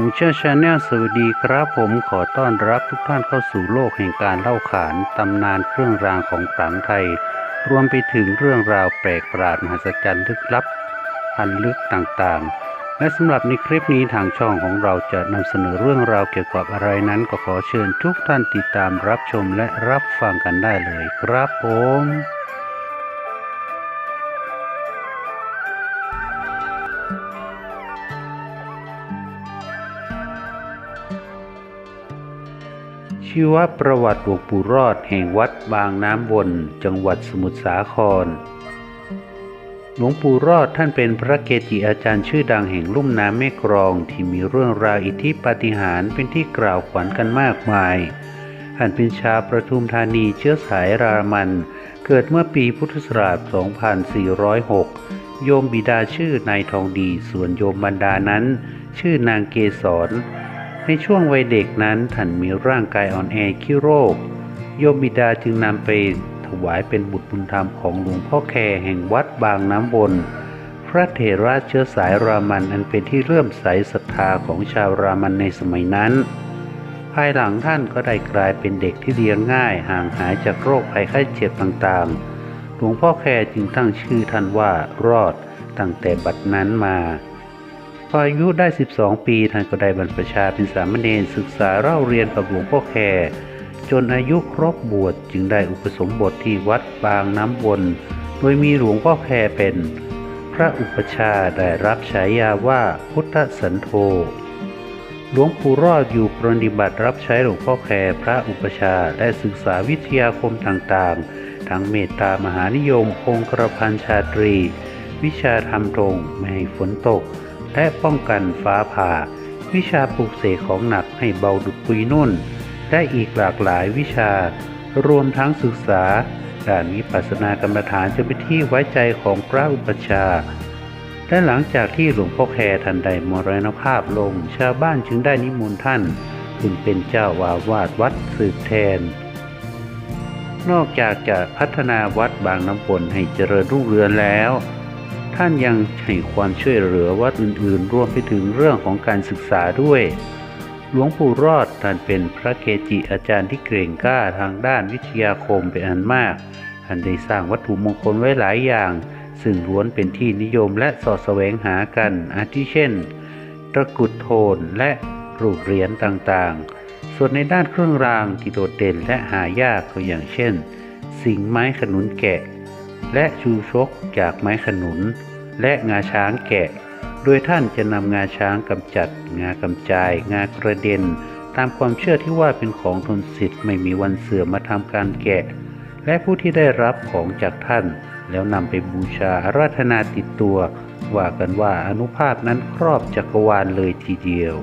มูเชอร์ชาแนลสวัสดีครับผมขอต้อนรับทุกท่านเข้าสู่โลกแห่งการเล่าขานตำนานเครื่องรางของขลังไทย รวมไปถึงเรื่องราวแปลกประหลาดมหัศจรรย์ลึกลับพันลึกต่างๆ และสำหรับในคลิปนี้ทางช่องของเราจะนำเสนอเรื่องราวเกี่ยวกับอะไรนั้น ก็ขอเชิญทุกท่านติดตามรับชมและรับฟังกันได้เลยครับผม ชีวประวัติหลวงปู่รอดแห่งวัดบางน้ำวนจังหวัดสมุทรสาคร หลวงปู่รอดท่านเป็นพระเกจิอาจารย์ชื่อดังแห่งลุ่มน้ำแม่กรองที่มีเรื่องราวอิทธิปาฏิหาริย์เป็นที่กล่าวขวัญกันมากมายท่านเป็นชาวประทุมธานีเชื้อสายรามัน เกิดเมื่อปีพุทธศักราช 2406 โยมบิดาชื่อนายทองดี ส่วนโยมบรรดานั้น ชื่อนางเกษร ในช่วงวัยเด็กนั้นท่านมีร่างกายอ่อนแอขี้โรค โยมบิดาจึงนำไปถวายเป็นบุตรบุญธรรมของหลวงพ่อแคแห่งวัดบางน้ำบนพระเถระเชื้อสายรามันอันเป็นที่เลื่อมใสศรัทธาของชาวรามันในสมัยนั้น ภายหลังท่านก็ได้กลายเป็นเด็กที่เลี้ยงง่ายห่างหายจากโรคภัยไข้เจ็บต่างๆ หลวงพ่อแคจึงตั้งชื่อท่านว่ารอดตั้งแต่บัดนั้นมา พออายุได้ 12 ปีท่านก็ได้บรรพชาเป็นสามเณรศึกษาเล่าเรียนกับหลวงพ่อแคจนอายุครบบวชจึงได้อุปสมบทที่วัดบางน้ำวนโดยมีหลวงพ่อแคเป็น พระอุปชาได้รับฉายาว่าพุทธสันโธหลวงปู่รอดอยู่ปฏิบัติรับใช้หลวงพ่อแคพระอุปชาและศึกษาวิทยาคมต่างๆ ทั้งเมตตามหานิยมคงกระพันชาตรี วิชาทำตรงไม่ให้ฝนตก และป้องกันฟ้าผ่า วิชาปลูกเสกของหนักให้เบาดุดปุยนุ่น และอีกหลากหลายวิชา รวมทั้งศึกษาด้านวิปัสสนากรรมฐานจะเป็นที่ไว้ใจของพระอุปชฌาย์และหลังจากที่หลวงพ่อแคทันใดมรณภาพลง ชาวบ้านจึงได้นิมนต์ท่านขึ้นเป็นเจ้าวาวาดวัดสืบแทน นอกจากจะพัฒนาวัดบางน้ำปนให้เจริญรุ่งเรืองแล้ว ท่านยังให้ความช่วยเหลือวัดอื่นๆ รวมไปถึงเรื่องของการศึกษาด้วย หลวงปู่รอดท่านเป็นพระเกจิอาจารย์ที่เก่งกล้าทางด้านวิทยาคมเป็นอันมากท่านได้สร้างวัตถุมงคลไว้หลายอย่าง ซึ่งล้วนเป็นที่นิยมและสอดแสวงหากัน อาทิเช่น ตะกุดโทนและรูปเหรียญต่างๆ ส่วนในด้านเครื่องรางที่โดดเด่นและหายากก็อย่างเช่น สิงไม้ขนุนแกะ และชูชกจากไม้ขนุน และงาช้างแกะ โดยท่านจะนำงาช้างกำจัด งากำจาย งากระเด็น ตามความเชื่อที่ว่าเป็นของทนสิทธิ์ไม่มีวันเสื่อมมาทำการแกะ และผู้ที่ได้รับของจากท่าน แล้วนำไปบูชาอาราธนาติดตัว ว่ากันว่าอนุภาพนั้นครอบจักรวาลเลยทีเดียว